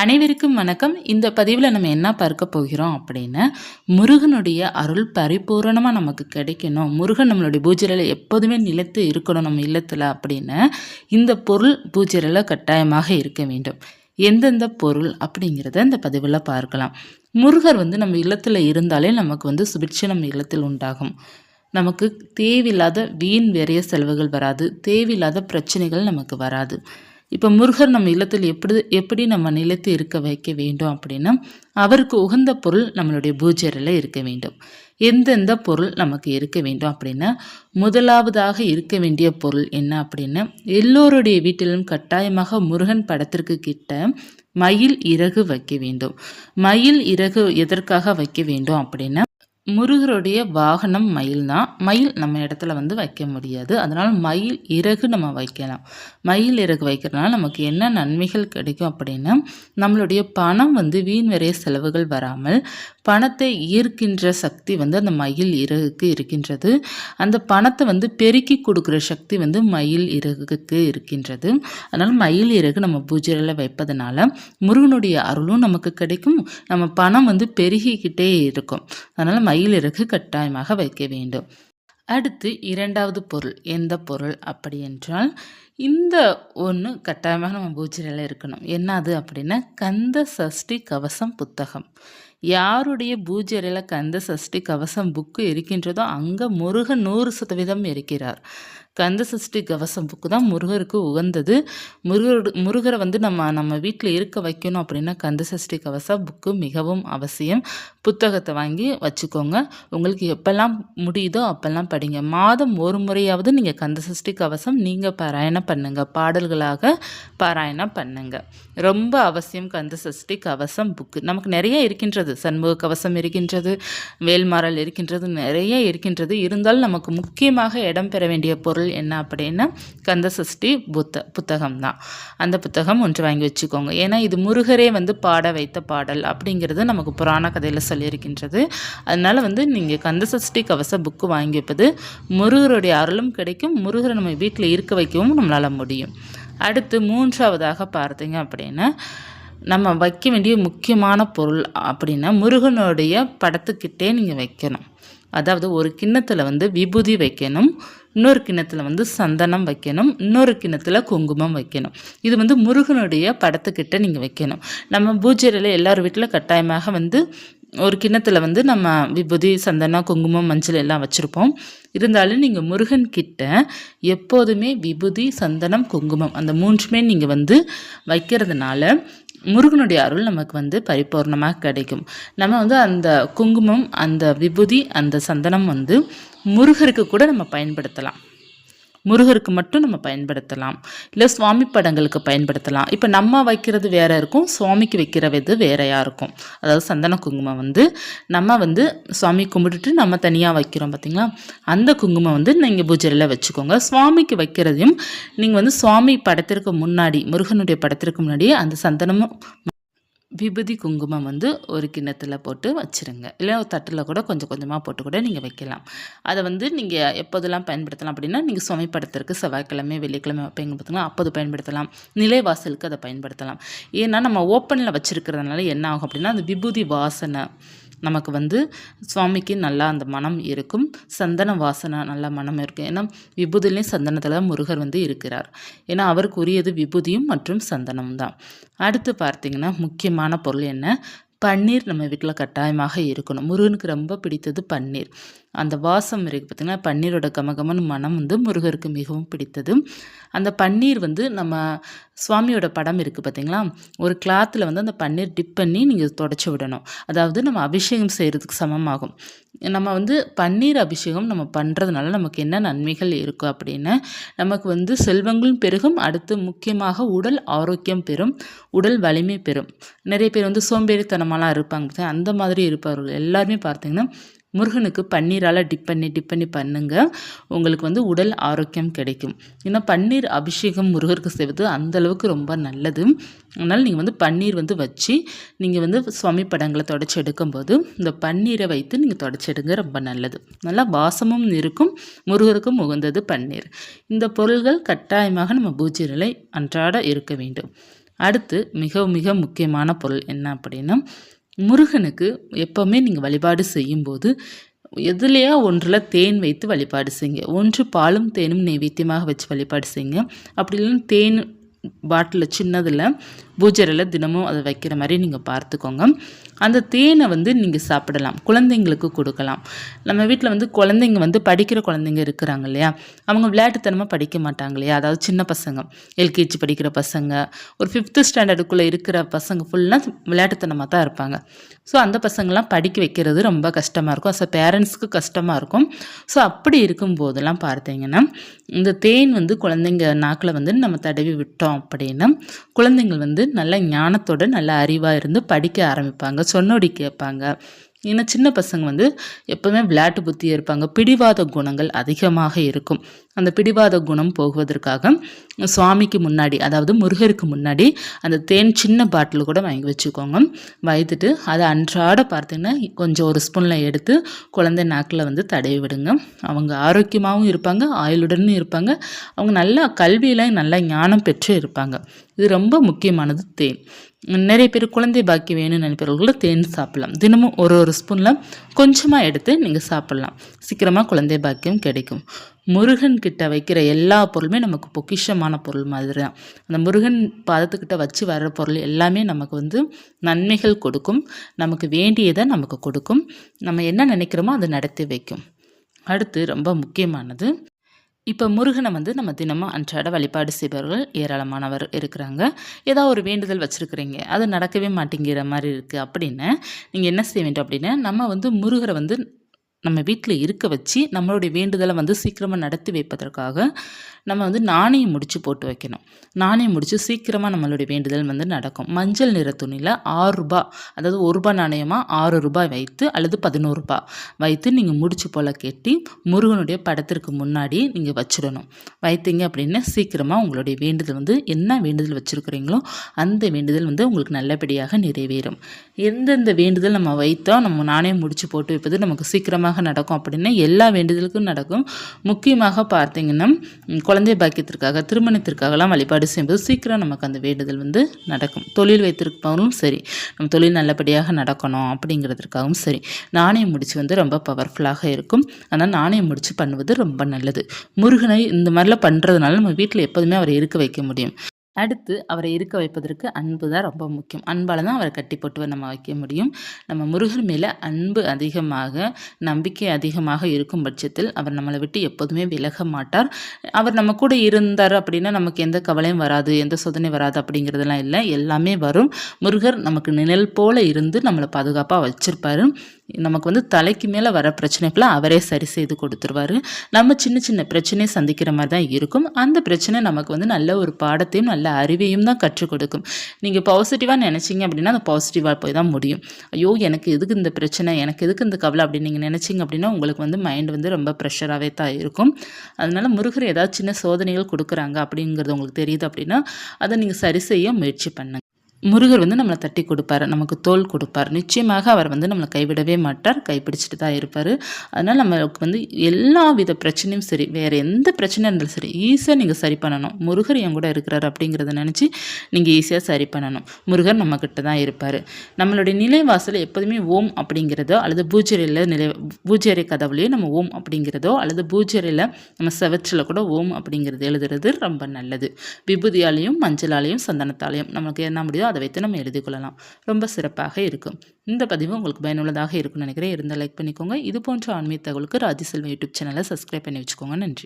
அனைவருக்கும் வணக்கம். இந்த பதிவில் நம்ம என்ன பார்க்க போகிறோம் அப்படின்னா முருகனுடைய அருள் பரிபூரணமாக நமக்கு கிடைக்கணும். முருகன் நம்மளுடைய பூஜையில் எப்போதுமே நிலைத்து இருக்கணும் நம்ம இல்லத்தில் அப்படின்னு இந்த பொருள் பூஜையில் கட்டாயமாக இருக்க வேண்டும். எந்தெந்த பொருள் அப்படிங்கிறத இந்த பதிவில் பார்க்கலாம். முருகர் வந்து நம்ம இல்லத்தில் இருந்தாலே நமக்கு வந்து சுபிட்சை நம்ம இல்லத்தில் உண்டாகும். நமக்கு தேவையில்லாத வீண் வெறிய செலவுகள் வராது. தேவையில்லாத பிரச்சனைகள் நமக்கு வராது. இப்போ முருகர் நம்ம இல்லத்தில் எப்படி எப்படி நம்ம நிலைத்து இருக்க வைக்க வேண்டும் அப்படின்னா அவருக்கு உகந்த பொருள் நம்மளுடைய பூஜையில் இருக்க வேண்டும். எந்தெந்த பொருள் நமக்கு இருக்க வேண்டும் அப்படின்னா முதலாவதாக இருக்க வேண்டிய பொருள் என்ன அப்படின்னா எல்லோருடைய வீட்டிலும் கட்டாயமாக முருகன் படத்திற்கு கிட்ட மயில் இறகு வைக்க வேண்டும். மயில் இறகு எதற்காக வைக்க வேண்டும் அப்படின்னா முருகருடைய வாகனம் மயில் தான். மயில் நம்ம இடத்துல வந்து வைக்க முடியாது. அதனால் மயில் இறகு நம்ம வைக்கலாம். மயில் இறகு வைக்கிறதுனால நமக்கு என்ன நன்மைகள் கிடைக்கும் அப்படின்னா நம்மளுடைய பணம் வந்து வீண் வரைய செலவுகள் வராமல் பணத்தை ஈர்க்கின்ற சக்தி வந்து அந்த மயில் இறகுக்கு இருக்கின்றது. அந்த பணத்தை வந்து பெருக்கி கொடுக்குற சக்தி வந்து மயில் இறகுக்கு இருக்கின்றது. அதனால் மயில் இறகு நம்ம பூஜையில் வைப்பதனால முருகனுடைய அருளும் நமக்கு கிடைக்கும். நம்ம பணம் வந்து பெருகிக்கிட்டே இருக்கும். அதனால் மயிலிறகு கட்டாயமாக வைக்க வேண்டும். அடுத்து இரண்டாவது பொருள். எந்த பொருள் அப்படி என்றால் இந்த ஒன்று கட்டாயமாக நம்ம பூஜையில் இருக்கணும். என்னது அப்படின்னா கந்த சஷ்டி கவசம் புத்தகம். யாருடைய பூஜை அறையில் கந்த சஷ்டி கவசம் புக்கு இருக்கின்றதோ அங்கே முருகன் நூறு சதவீதம் இருக்கிறார். கந்த சஷ்டி கவசம் புக்கு தான் முருகருக்கு உகந்தது. முருகர் முருகரை வந்து நம்ம நம்ம வீட்டில் இருக்க வைக்கணும் அப்படின்னா கந்த சஷ்டி கவசம் புக்கு மிகவும் அவசியம். புத்தகத்தை வாங்கி வச்சுக்கோங்க. உங்களுக்கு எப்போல்லாம் முடியுதோ அப்போல்லாம் படிங்க. மாதம் ஒரு முறையாவது நீங்கள் கந்த சஷ்டி கவசம் நீங்கள் பாராயணம் பண்ணுங்கள் பாடல்களாக பாராயணம் பண்ணுங்கள் ரொம்ப அவசியம் கந்த சஷ்டி கவசம் புக்கு. நமக்கு நிறைய இருக்கின்றது. சண்முக கவசம் இருக்கின்றது வேல்மாறல் இருக்கின்றது நிறைய இருக்கின்றது. இருந்தாலும் நமக்கு முக்கியமாக இடம் பெற வேண்டிய பொருள் என்ன அப்படின்னா கந்த சஷ்டி புத்த புத்தகம் தான் அந்த புத்தகம் ஒன்று வாங்கி வச்சுக்கோங்க. ஏன்னா இது முருகரே வந்து பாட வைத்த பாடல் அப்படிங்கிறது நமக்கு புராண கதையில் சொல்லியிருக்கின்றது. அதனால் வந்து நீங்கள் கந்த சஷ்டி கவச புக்கு வாங்கி வைப்பது முருகருடைய அருளும் கிடைக்கும். முருகரை நம்ம வீட்டில் இருக்க வைக்கவும் நம்மளால் முடியும். அடுத்து மூன்றாவதாக பார்த்தீங்க அப்படின்னா நம்ம வைக்க வேண்டிய முக்கியமான பொருள் அப்படின்னா முருகனுடைய படத்துக்கிட்டே நீங்கள் வைக்கணும். அதாவது ஒரு கிண்ணத்தில் வந்து விபூதி வைக்கணும் இன்னொரு கிண்ணத்தில் வந்து சந்தனம் வைக்கணும் இன்னொரு கிண்ணத்தில் குங்குமம் வைக்கணும். இது வந்து முருகனுடைய படத்துக்கிட்ட நீங்கள் வைக்கணும். நம்ம பூஜையில் எல்லார் வீட்டில் கட்டாயமாக வந்து ஒரு கிண்ணத்தில் வந்து நம்ம விபூதி சந்தனம் குங்குமம் மஞ்சள் எல்லாம் வச்சுருப்போம். இருந்தாலும் நீங்கள் முருகன் கிட்ட எப்போதுமே விபூதி சந்தனம் குங்குமம் அந்த மூன்றுமே நீங்கள் வந்து வைக்கிறதுனால முருகனுடைய அருள் நமக்கு வந்து பரிபூர்ணமாக கிடைக்கும். நம்ம வந்து அந்த குங்குமம் அந்த விபூதி அந்த சந்தனம் வந்து முருகருக்கு கூட நம்ம பயன்படுத்தலாம். முருகருக்கு மட்டும் நம்ம பயன்படுத்தலாம். இல்லை சுவாமி படங்களுக்கு பயன்படுத்தலாம். இப்போ நம்ம வைக்கிறது வேற இருக்கும் சுவாமிக்கு வைக்கிற இது வேறையாக இருக்கும். அதாவது சந்தன குங்குமம் வந்து நம்ம வந்து சுவாமி கும்பிட்டுட்டு நம்ம தனியாக வைக்கிறோம் பார்த்தீங்களா அந்த குங்குமம் வந்து நீங்கள் பூஜையில் வச்சுக்கோங்க. சுவாமிக்கு வைக்கிறதையும் நீங்கள் வந்து சுவாமி படத்திற்கு முன்னாடி முருகனுடைய படத்திற்கு முன்னாடி அந்த சந்தனமும் விபூதி குங்குமம் வந்து ஒரு கிண்ணத்தில் போட்டு வச்சுருங்க. இல்லை ஒரு தட்டில் கூட கொஞ்சம் கொஞ்சமாக போட்டு கூட நீங்கள் வைக்கலாம். அதை வந்து நீங்கள் எப்போதெல்லாம் பயன்படுத்தலாம் அப்படின்னா நீங்கள் சுமைப்படத்திற்கு செவ்வாய்க்கிழமை வெள்ளிக்கிழமை வைப்பீங்க பார்த்தீங்கன்னா அப்போது பயன்படுத்தலாம். நிலைவாசலுக்கு அதை பயன்படுத்தலாம். ஏன்னா நம்ம ஓப்பனில் வச்சுருக்கிறதுனால என்ன ஆகும் அப்படின்னா அந்த விபூதி வாசனை நமக்கு வந்து சுவாமிக்கு நல்லா அந்த மனம் இருக்கும். சந்தன வாசனை நல்ல மனம் இருக்கும். ஏன்னா விபூதிலையும் சந்தனத்தில் முருகர் வந்து இருக்கிறார். ஏன்னா அவருக்கு உரியது விபூதியும் மற்றும் சந்தனம் தான். அடுத்து பார்த்திங்கன்னா முக்கியமான பொருள் என்ன? பன்னீர் நம்ம வீட்டில் கட்டாயமாக இருக்கணும். முருகனுக்கு ரொம்ப பிடித்தது பன்னீர். அந்த வாசம் இருக்குது பார்த்திங்கன்னா பன்னீரோட கமகமன் மனம் வந்து முருகருக்கு மிகவும் பிடித்தது. அந்த பன்னீர் வந்து நம்ம சுவாமியோட படம் இருக்குது பார்த்திங்களா ஒரு கிளாத்தில் வந்து அந்த பன்னீர் டிப் பண்ணி நீங்கள் தொடச்சி விடணும். அதாவது நம்ம அபிஷேகம் செய்கிறதுக்கு சமமாகும். நம்ம வந்து பன்னீர் அபிஷேகம் நம்ம பண்ணுறதுனால நமக்கு என்ன நன்மைகள் இருக்கும் அப்படின்னு நமக்கு வந்து செல்வங்களும் பெருகும். அடுத்து முக்கியமாக உடல் ஆரோக்கியம் பெறும் உடல் வலிமை பெறும். நிறைய பேர் வந்து சோம்பேறித்தனமாலாம் இருப்பாங்க அந்த மாதிரி இருப்பவர்கள் எல்லாருமே பார்த்திங்கன்னா முருகனுக்கு பன்னீரால் டிப் பண்ணி டிப் பண்ணி பண்ணுங்க. உங்களுக்கு வந்து உடல் ஆரோக்கியம் கிடைக்கும். ஏன்னா பன்னீர் அபிஷேகம் முருகருக்கு செய்வது அந்தளவுக்கு ரொம்ப நல்லது. அதனால் நீங்கள் வந்து பன்னீர் வந்து வச்சு நீங்கள் வந்து சுவாமி படங்களை தொடச்சி எடுக்கும்போது இந்த பன்னீரை வைத்து நீங்கள் தொடச்செடுங்க ரொம்ப நல்லது. நல்லா வாசமும் இருக்கும் முருகருக்கும் உகந்தது பன்னீர். இந்த பொருள்கள் கட்டாயமாக நம்ம பூஜை நிலை அன்றாட இருக்க வேண்டும். அடுத்து மிக மிக முக்கியமான பொருள் என்ன அப்படின்னா முருகனுக்கு எப்போவுமே நீங்கள் வழிபாடு செய்யும்போது எதுலையா ஒன்றில் தேன் வைத்து வழிபாடு செய்யுங்க. ஒன்று பாலும் தேனும் நைவேத்தியமாக வச்சு வழிபாடு செய்யுங்க. அப்படி இல்லைன்னா தேன் பாட்டிலில் சின்னதில் பூஜரையில் தினமும் அதை வைக்கிற மாதிரி நீங்கள் பார்த்துக்கோங்க. அந்த தேனை வந்து நீங்கள் சாப்பிடலாம். குழந்தைங்களுக்கு கொடுக்கலாம். நம்ம வீட்டில் வந்து குழந்தைங்க வந்து படிக்கிற குழந்தைங்க இருக்கிறாங்க இல்லையா? அவங்க விளையாட்டுத்தனமாக படிக்க மாட்டாங்க இல்லையா? அதாவது சின்ன பசங்க எல்கேஜி படிக்கிற பசங்க ஒரு ஃபிஃப்த்து ஸ்டாண்டர்டுக்குள்ளே இருக்கிற பசங்க ஃபுல்லாக விளையாட்டுத்தனமாக தான் இருப்பாங்க. ஸோ அந்த பசங்கள்லாம் படிக்க வைக்கிறது ரொம்ப கஷ்டமாக இருக்கும். அஸ் அ பேரண்ட்ஸ்க்கு கஷ்டமாக இருக்கும். ஸோ அப்படி இருக்கும் போதெல்லாம் பார்த்தீங்கன்னா இந்த தேன் வந்து குழந்தைங்க நாக்கில் வந்து நம்ம தடவி விட்டோம் அப்படின்னா குழந்தைங்கள் வந்து நல்ல ஞானத்தோட நல்ல அறிவாக இருந்து படிக்க ஆரம்பிப்பாங்க சொன்னோடி கேட்பாங்க. ஏன்னா சின்ன பசங்க வந்து எப்போவுமே விளையாட்டு புத்தியாக இருப்பாங்க. பிடிவாத குணங்கள் அதிகமாக இருக்கும். அந்த பிடிவாத குணம் போகுவதற்காக சுவாமிக்கு முன்னாடி அதாவது முருகருக்கு முன்னாடி அந்த தேன் சின்ன பாட்டில் கூட வாங்கி வச்சுக்கோங்க. வயதுட்டு அதை அன்றாட பார்த்தீங்கன்னா கொஞ்சம் ஒரு ஸ்பூனில் எடுத்து குழந்தை நாக்கில் வந்து தடவி விடுங்க. அவங்க ஆரோக்கியமாகவும் இருப்பாங்க ஆயுளுடனும் இருப்பாங்க. அவங்க நல்லா கல்வியில் நல்லா ஞானம் பெற்று இருப்பாங்க. இது ரொம்ப முக்கியமானது தேன். நிறைய பேர் குழந்தை பாக்கி வேணும்னு நினைப்பவர்கள் தேன் சாப்பிடலாம். தினமும் ஒரு ஒரு ஸ்பூனில் கொஞ்சமாக எடுத்து நீங்கள் சாப்பிட்லாம். சீக்கிரமாக குழந்தை பாக்கியம் கிடைக்கும். முருகன் கிட்ட வைக்கிற எல்லா பொருளுமே நமக்கு பொக்கிஷமான பொருள் மாதிரி தான். அந்த முருகன் பாதத்துக்கிட்ட வச்சு வர்ற பொருள் எல்லாமே நமக்கு வந்து நன்மைகள் கொடுக்கும். நமக்கு வேண்டியதை நமக்கு கொடுக்கும். நம்ம என்ன நினைக்கிறோமோ அதை நடத்தி வைக்கும். அடுத்து ரொம்ப முக்கியமானது இப்போ முருகனை வந்து நம்ம தினமும் அன்றாட வழிபாடு செய்பவர்கள் ஏராளமானவர் இருக்கிறாங்க. ஏதாவது ஒரு வேண்டுதல் வச்சுருக்குறீங்க. அது நடக்கவே மாட்டேங்கிற மாதிரி இருக்குது அப்படின்னு நீங்கள் என்ன செய்ய வேண்டும் அப்படின்னா நம்ம வந்து முருகரை வந்து நம்ம வீட்டில் இருக்க வச்சு நம்மளுடைய வேண்டுதலை வந்து சீக்கிரமாக நடத்தி வைப்பதற்காக நம்ம வந்து நாணயம் முடித்து போட்டு வைக்கணும். நாணயம் முடித்து சீக்கிரமாக நம்மளுடைய வேண்டுதல் வந்து நடக்கும். மஞ்சள் நிற துணியில் ஆறு ரூபா அதாவது ஒரு ரூபாய் நாணயமாக ஆறு ரூபாய் வைத்து அல்லது பதினோரு ரூபாய் வைத்து நீங்கள் முடிச்சு போல் கட்டி முருகனுடைய படத்திற்கு முன்னாடி நீங்கள் வச்சிடணும். வைத்தீங்க அப்படின்னா சீக்கிரமாக உங்களுடைய வேண்டுதல் வந்து என்ன வேண்டுதல் வச்சுருக்குறீங்களோ அந்த வேண்டுதல் வந்து உங்களுக்கு நல்லபடியாக நிறைவேறும். எந்தெந்த வேண்டுதல் நம்ம வைத்தோம் நம்ம நாணயம் முடிச்சு போட்டு வைப்பது நமக்கு சீக்கிரமாக நடக்கும் அப்படின்னா எல்லா வேண்டுதலுக்கும் நடக்கும். முக்கியமாக பார்த்தீங்கன்னா குழந்தை பாக்கியத்திற்காக திருமணத்திற்காகலாம் வழிபாடு செய்யும்போது சீக்கிரம் நமக்கு அந்த வேண்டுதல் வந்து நடக்கும். தொழில் வைத்திருப்பவரும் சரி நம்ம தொழில் நல்லபடியாக நடக்கணும் அப்படிங்கிறதுக்காகவும் சரி. நாணயம் முடிச்சு வந்து ரொம்ப பவர்ஃபுல்லாக இருக்கும். ஆனால் நாணயம் முடிச்சு பண்ணுவது ரொம்ப நல்லது. முருகனை இந்த மாதிரிலாம் பண்ணுறதுனால நம்ம வீட்டில் எப்போதுமே அவரை இருக்க வைக்க முடியும். அடுத்து அவரை இருக்க வைப்பதற்கு அன்பு தான் ரொம்ப முக்கியம். அன்பால் தான் அவரை கட்டி போட்டு நம்ம வைக்க முடியும். நம்ம முருகர் மேலே அன்பு அதிகமாக நம்பிக்கை அதிகமாக இருக்கும் பட்சத்தில் அவர் நம்மளை விட்டு எப்போதுமே விலக மாட்டார். அவர் நம்ம கூட இருந்தார் அப்படின்னா நமக்கு எந்த கவலையும் வராது எந்த சோதனை வராது அப்படிங்கிறதெல்லாம் இல்லை. எல்லாமே வரும். முருகர் நமக்கு நிழல் போல இருந்து நம்மளை பாதுகாப்பாக வச்சுருப்பாரு. நமக்கு வந்து தலைக்கு மேலே வர பிரச்சனைகளை அவரே சரி செய்து கொடுத்துருவாரு. நம்ம சின்ன சின்ன பிரச்சனையை சந்திக்கிற மாதிரி தான் இருக்கும். அந்த பிரச்சனை நமக்கு வந்து நல்ல ஒரு பாடத்தையும் நல்ல அறிவையும் தான் கற்றுக் கொடுக்கும். நீங்கள் பாசிட்டிவாக நினச்சிங்க அப்படின்னா அந்த பாசிட்டிவாக போய் தான் முடியும். ஐயோ எனக்கு எதுக்கு இந்த பிரச்சனை? எனக்கு எதுக்கு இந்த கவலை? அப்படின்னு நீங்கள் நினச்சிங்க அப்படின்னா உங்களுக்கு வந்து மைண்ட் வந்து ரொம்ப ப்ரெஷராகவே தான் இருக்கும். அதனால் முருகர் ஏதாவது சின்ன சோதனைகள் கொடுக்குறாங்க அப்படிங்கிறது உங்களுக்கு தெரியுது அப்படின்னா அதை நீங்கள் சரி செய்ய முயற்சி பண்ணுங்கள் முருகர் வந்து நம்மளை தட்டி கொடுப்பார் நமக்கு தோல் கொடுப்பார். நிச்சயமாக அவர் வந்து நம்மளை கைவிடவே மாட்டார் கைப்பிடிச்சிட்டு தான் இருப்பார். அதனால் நம்மளுக்கு வந்து எல்லா வித பிரச்சனையும் சரி வேறு எந்த பிரச்சனை இருந்தாலும் சரி ஈஸியாக நீங்கள் சரி பண்ணணும். முருகர் என் கூட இருக்கிறார் அப்படிங்கிறத நினச்சி நீங்கள் ஈஸியாக சரி பண்ணணும். முருகர் நம்மக்கிட்ட தான் இருப்பார். நம்மளுடைய நிலைவாசல் எப்போதுமே ஓம் அப்படிங்கிறதோ அல்லது பூஜரையில் நிலை பூஜரை கதவுலையோ நம்ம ஓம் அப்படிங்கிறதோ அல்லது பூஜரையில் நம்ம செவச்சில் கூட ஓம் அப்படிங்கிறது எழுதுறது ரொம்ப நல்லது. விபூதியாலையும் மஞ்சளாலையும் சந்தனத்தாலையும் நமக்கு என்ன முடியுதோ அதை வைத்து நம்ம எழுதி கொள்ளலாம் ரொம்ப சிறப்பாக இருக்கும். இந்த பதிவு உங்களுக்கு பயனுள்ளதாக இருக்கும்னு நினைக்கிறேன். இருந்தால் லைக் பண்ணிக்கோங்க. இது போன்ற ஆன்மீக தகவலுக்கு ராஜி செல்வம் யூடியூப் சேனலை சப்ஸ்கிரைப் பண்ணி வச்சுக்கோங்க. நன்றி.